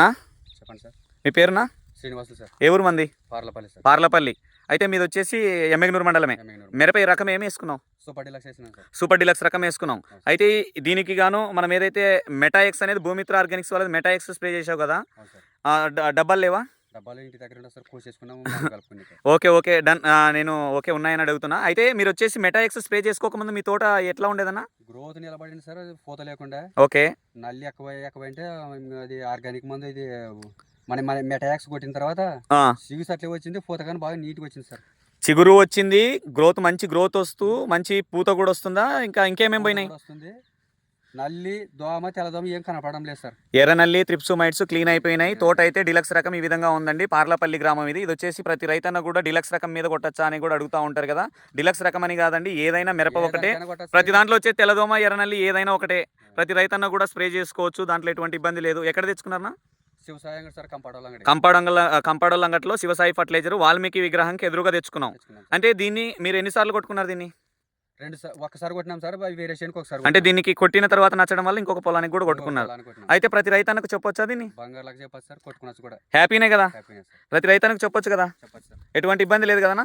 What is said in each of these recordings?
నా? చెప్పండి సార్. మీ పేరునా శ్రీనివాసులు సార్. ఏ ఊరు మంది? పార్లపల్లి సార్. పార్లపల్లి. అయితే మీది వచ్చేసి ఎమ్మెగనూరు మండలమే. మిరప ఈ రకం ఏమి వేసుకున్నాం సూపర్ డీలక్స్ వేసినాను సార్. సూపర్ డిలక్స్ రకం వేసుకున్నాం. అయితే దీనికి గాను మనం ఏదైతే మెటాఎక్స్ అనేది భూమిత్ర ఆర్గానిక్స్ వాళ్ళది మెటాఎక్స్ స్ప్రే చేసావు కదా? డబ్బాలు లేవా? డబ్బాలు ఇంటి దగ్గర సార్ కోసేసుకున్నాము కలుపుకుని. Okay okay done. నేను ఓకే ఉన్నాయని అడుగుతున్నా. అయితే మీరు వచ్చేసి మెటాఎక్స్ స్ప్రే చేసుకోకముందు మీ తోట ఎట్లా ఉండేదన్నా? గ్రోత్ నిలబడింది సార్ పూత లేకుండా. ఓకే. నల్లి ఎక్కువ ఎక్కువ అంటే అది ఆర్గానిక్ మందు ఇది మన మన మెటాక్స్ కొట్టిన తర్వాత ఆ, సిగుసు అట్లే వచ్చింది పూత కానీ బాగా నీట్గా వచ్చింది సార్. చిగురు వచ్చింది గ్రోత్ మంచి గ్రోత్ వస్తూ మంచి పూత కూడా వస్తుందా? ఇంకా ఇంకేమేం పూత పోయినాయి? వస్తుంది. నల్లి దోమ తెల్లదోమ ఏం కనపడడం లేదు సార్. ఎర్రనల్లి త్రిప్స్ మైట్స్ క్లీన్ అయిపోయినాయి. తోట అయితే డిలక్స్ రకం ఈ విధంగా ఉందండి. పార్లపల్లి గ్రామం ఇది. ఇది వచ్చేసి ప్రతి రైతన్న కూడా డిలక్స్ రకం మీద కొట్టచ్చా అని కూడా అడుగుతూ ఉంటారు కదా. డిలక్స్ రకం అని కాదండి ఏదైనా మిరప ఒకటే. ప్రతి. దాంట్లో వచ్చే తెల్లదోమ ఎర్రనల్లి ఏదైనా ఒకటే. ప్రతి రైతన్న కూడా స్ప్రే చేసుకోవచ్చు. దాంట్లో ఎటువంటి ఇబ్బంది లేదు. ఎక్కడ తెచ్చుకున్నారన్నా? అంగడి. కంపాడంగల కంపాడోల్ అంగట్లో శివసాయి ఫర్టిలైజర్ వాల్మీకి విగ్రహానికి ఎదురుగా తెచ్చుకున్నాం. అంటే దీన్ని మీరు ఎన్నిసార్లు కొట్టుకున్నారు దీన్ని? రెండు సార్ ఒక్కసారి కొట్టినాం సార్ వేరే చేనుకి ఒకసారి అంటే దీనికి కొట్టిన తర్వాత నచ్చడం వల్ల ఇంకొక పొలానికి కూడా కొట్టుకున్నారు. అయితే ప్రతి రైతన్నకు చెప్పొచ్చా దీన్ని? బంగారులాగా చెప్పచ్చు సార్ కొట్టుకునొచ్చు కూడా. హ్యాపీనే కదా? ప్రతి రైతన్నకు చెప్పొచ్చు కదా? ఎటువంటి ఇబ్బంది లేదు సార్.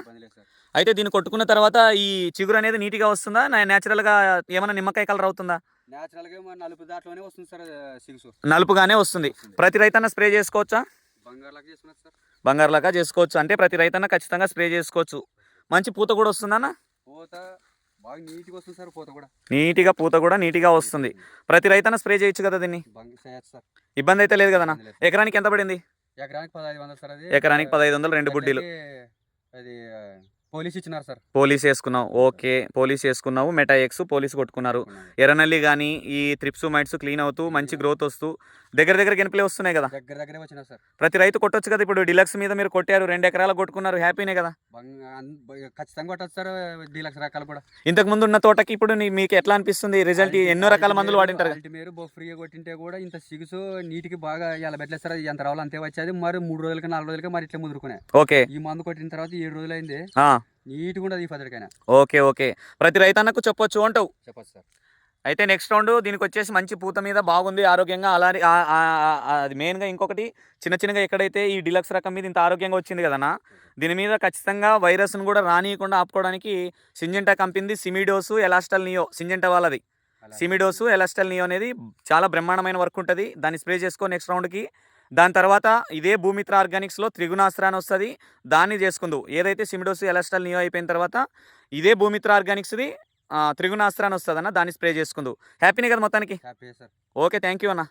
అయితే దీన్ని కొట్టుకున్న తర్వాత ఈ చిగురు అనేది నీట్గా వస్తుందా? న్యాచురల్గా ఏమైనా నిమ్మకాయ కలర్ అవుతుందా? నలుపు దాంట్లోనే వస్తుంది సార్ సిగుసు నలుపుగానే వస్తుంది. ప్రతి రైతన్న స్ప్రే చేసుకోవచ్చా? బంగారులాగా చేసుకోవచ్చు. అంటే ప్రతి రైతన్న ఖచ్చితంగా స్ప్రే చేసుకోవచ్చు. మంచి పూత కూడా వస్తుందన్న పూత బాగా నీట్గా వస్తుంది సార్ పూత కూడా. నీట్గా పూత కూడా నీట్గా వస్తుంది. ప్రతి రైతన్న స్ప్రే చేయొచ్చు కదా దీన్ని? ఇబ్బంది అయితే లేదు కదనా లేదు. ఎకరానికి ఎంత పడింది? ఎకరానికి పదహైదు వందలు సార్ అది. ఎకరానికి పదహైదు వందలు రెండు బుడ్డీలు. అది పోలీస్ ఇచ్చినారు సార్. పోలీస్ వేసుకున్నావు. ఓకే. పోలీస్ వేసుకున్నావు. మెటా ఎక్స్ పోలీస్ కొట్టుకున్నారు. ఎర్రనల్లి కానీ ఈ త్రిప్స్ మైట్స్ క్లీన్ అవుతూ మంచి గ్రోత్ వస్తూ దగ్గర దగ్గర గెనిపలే వస్తున్నాయి కదా? దగ్గర దగ్గరే వచ్చినారు సార్. ప్రతి రైతు కొట్టొచ్చు కదా? ఇప్పుడు డిలక్స్ మీద మీరు కొట్టారు. రెండు ఎకరాలు కొట్టుకున్నారు. హ్యాపీనే కదా? ఖచ్చితంగా డీలక్స్ రకాలు కూడా. ఇంతకు ముందు ఉన్న తోటకి ఇప్పుడు మీకు ఎట్లా అనిపిస్తుంది? రిజల్ట్ ఎన్నో రకాల మందులు వాడింటారు. మీరు ఫ్రీగా కొట్టింటే కూడా ఇంత సిగుసు నీటికి బాగా ఇలా పెట్టలేదు సార్ ఎంత రావాలి అంతే వచ్చేది. మరి మూడు రోజులకి నాలుగు రోజులకి మరి ఇట్లా ముదురుకునే. ఓకే. ఈ మందు కొట్టిన తర్వాత ఏడు రోజులు అయింది నీట్గా ఉండదు ఈ పద్ధతికైనా. Okay okay. ప్రతి రైతన్నకు చెప్పొచ్చు అంటావు? చెప్పచ్చు సార్. అయితే నెక్స్ట్ రౌండ్ దీనికి వచ్చేసి మంచి పూత మీద బాగుంది ఆరోగ్యంగా. ఆ- అది మెయిన్గా ఇంకొకటి చిన్న చిన్నగా ఎక్కడైతే ఈ డిలక్స్ రకం మీద ఇంత ఆరోగ్యంగా వచ్చింది కదనా దీని మీద ఖచ్చితంగా వైరస్ను కూడా రానియకుండా ఆపుకోవడానికి సింజెంటా కంపెనీది సిమిడోసు ఎలాస్టల్ నియో సింజెంటా వాళ్ళది. అలా. సిమిడోసు ఎలాస్టల్ నియో అనేది చాలా బ్రహ్మాండమైన వర్క్ ఉంటుంది. దాన్ని స్ప్రే చేసుకో నెక్స్ట్ రౌండ్కి. దాని తర్వాత ఇదే భూమిత్ర ఆర్గానిక్స్లో త్రిగుణాస్త్ర అని వస్తుంది. దాన్ని చేసుకుందు. ఏదైతే సిమిడోసు ఎలాస్టల్ నియో అయిపోయిన తర్వాత ఇదే భూమిత్ర ఆర్గానిక్స్ది ఆ, త్రిగుణాస్త్ర అని వస్తుంది అన్న దాన్ని స్ప్రే చేసుకుందు హ్యాపీనే కదా మొత్తానికి? Happy sir. Okay thank you అన్న.